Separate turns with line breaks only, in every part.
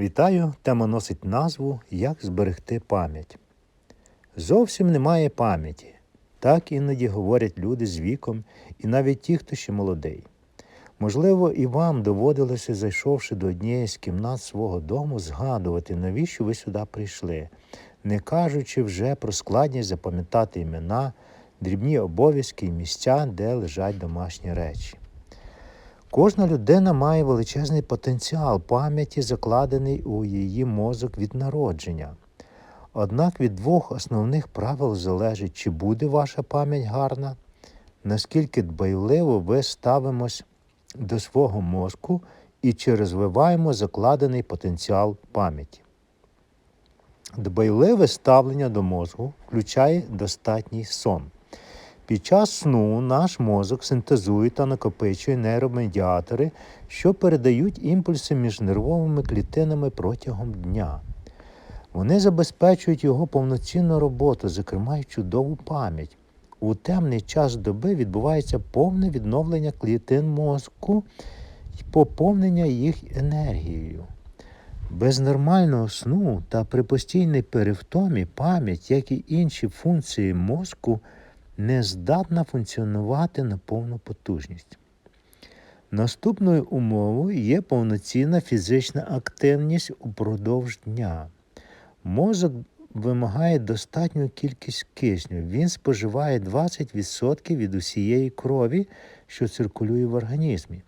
Вітаю, тема носить назву Як зберегти пам'ять. Зовсім немає пам'яті. Так іноді говорять люди з віком, і навіть ті, хто ще молодий. Можливо, і вам доводилося, зайшовши до однієї з кімнат свого дому, згадувати, навіщо ви сюди прийшли, не кажучи вже про складність запам'ятати імена, дрібні обов'язки і місця, де лежать домашні речі. Кожна людина має величезний потенціал пам'яті, закладений у її мозок від народження. Однак від двох основних правил залежить, чи буде ваша пам'ять гарна, наскільки дбайливо ви ставимось до свого мозку і чи розвиваємо закладений потенціал пам'яті. Дбайливе ставлення до мозку включає достатній сон. Під час сну наш мозок синтезує та накопичує нейромедіатори, що передають імпульси між нервовими клітинами протягом дня. Вони забезпечують його повноцінну роботу, зокрема й чудову пам'ять. У темний час доби відбувається повне відновлення клітин мозку і поповнення їх енергією. Без нормального сну та при постійній перевтомі пам'ять, як і інші функції мозку, не здатна функціонувати на повну потужність. Наступною умовою є повноцінна фізична активність упродовж дня. Мозок вимагає достатню кількість кисню. Він споживає 20% від усієї крові, що циркулює в організмі.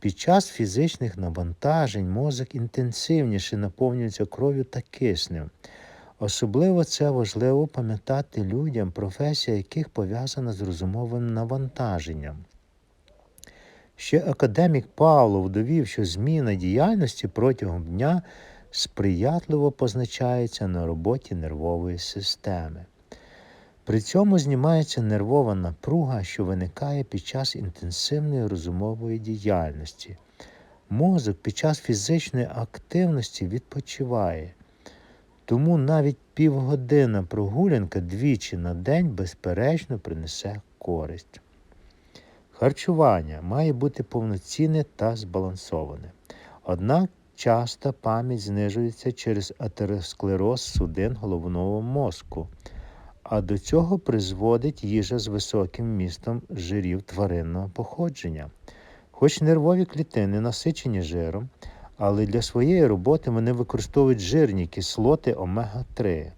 Під час фізичних навантажень мозок інтенсивніше наповнюється кров'ю та киснем. Особливо це важливо пам'ятати людям, професія яких пов'язана з розумовим навантаженням. Ще академік Павлов довів, що зміна діяльності протягом дня сприятливо позначається на роботі нервової системи. При цьому знімається нервова напруга, що виникає під час інтенсивної розумової діяльності. Мозок під час фізичної активності відпочиває. Тому навіть півгодина прогулянка двічі на день безперечно принесе користь. Харчування має бути повноцінне та збалансоване. Однак часто пам'ять знижується через атеросклероз судин головного мозку, а до цього призводить їжа з високим містом жирів тваринного походження. Хоч нервові клітини насичені жиром, але для своєї роботи вони використовують жирні кислоти омега-3.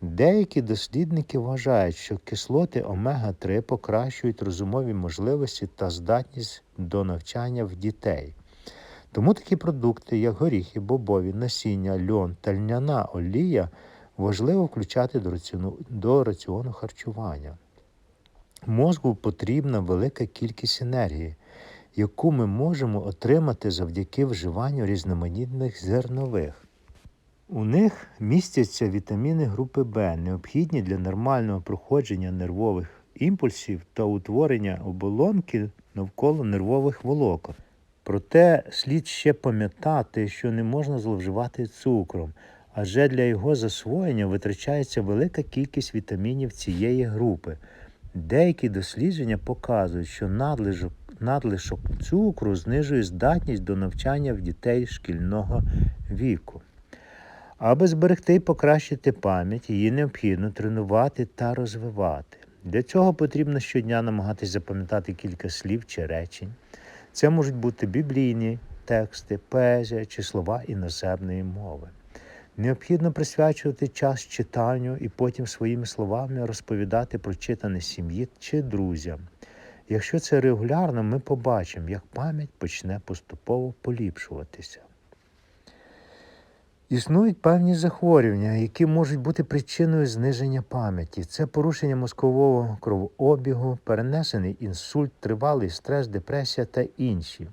Деякі дослідники вважають, що кислоти омега-3 покращують розумові можливості та здатність до навчання в дітей. Тому такі продукти, як горіхи, бобові, насіння, льон та льняна олія, важливо включати до раціону, до раціону харчування. Мозку потрібна велика кількість енергії, яку ми можемо отримати завдяки вживанню різноманітних зернових. У них містяться вітаміни групи В, необхідні для нормального проходження нервових імпульсів та утворення оболонки навколо нервових волокон. Проте слід ще пам'ятати, що не можна зловживати цукром, адже для його засвоєння витрачається велика кількість вітамінів цієї групи. Деякі дослідження показують, що надлишок, надлишок цукру знижує здатність до навчання в дітей шкільного віку. Аби зберегти і покращити пам'ять, її необхідно тренувати та розвивати. Для цього потрібно щодня намагатися запам'ятати кілька слів чи речень. Це можуть бути біблійні тексти, поезія чи слова іноземної мови. Необхідно присвячувати час читанню і потім своїми словами розповідати про читане сім'ї чи друзям. Якщо це регулярно, ми побачимо, як пам'ять почне поступово поліпшуватися. Існують певні захворювання, які можуть бути причиною зниження пам'яті. Це порушення мозкового кровообігу, перенесений інсульт, тривалий стрес, депресія та інші.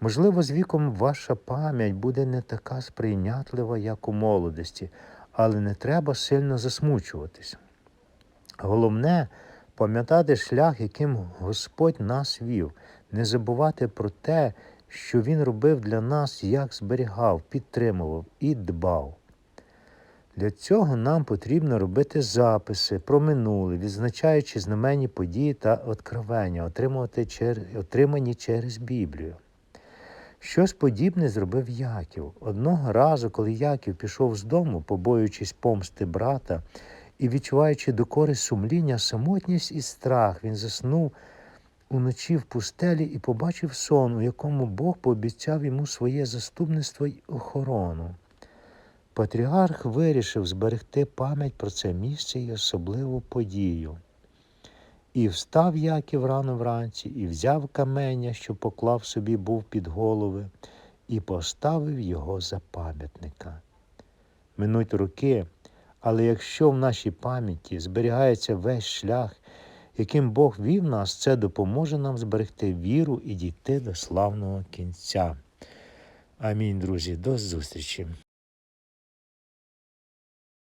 Можливо, з віком ваша пам'ять буде не така сприйнятлива, як у молодості, але не треба сильно засмучуватись. Головне пам'ятати шлях, яким Господь нас вів, не забувати про те, що Він робив для нас, як зберігав, підтримував і дбав. Для цього нам потрібно робити записи про минуле, відзначаючи знаменні події та откровення, отримані через Біблію. Щось подібне зробив Яків. Одного разу, коли Яків пішов з дому, побоюючись помсти брата і відчуваючи докори сумління, самотність і страх, він заснув уночі в пустелі і побачив сон, у якому Бог пообіцяв йому своє заступництво й охорону. Патріарх вирішив зберегти пам'ять про це місце і особливу подію. І встав Яків рано вранці, і взяв каменя, що поклав собі був під голови, і поставив його за пам'ятника. Минуть роки, але якщо в нашій пам'яті зберігається весь шлях, яким Бог вів нас, це допоможе нам зберегти віру і дійти до славного кінця. Амінь, друзі, до зустрічі.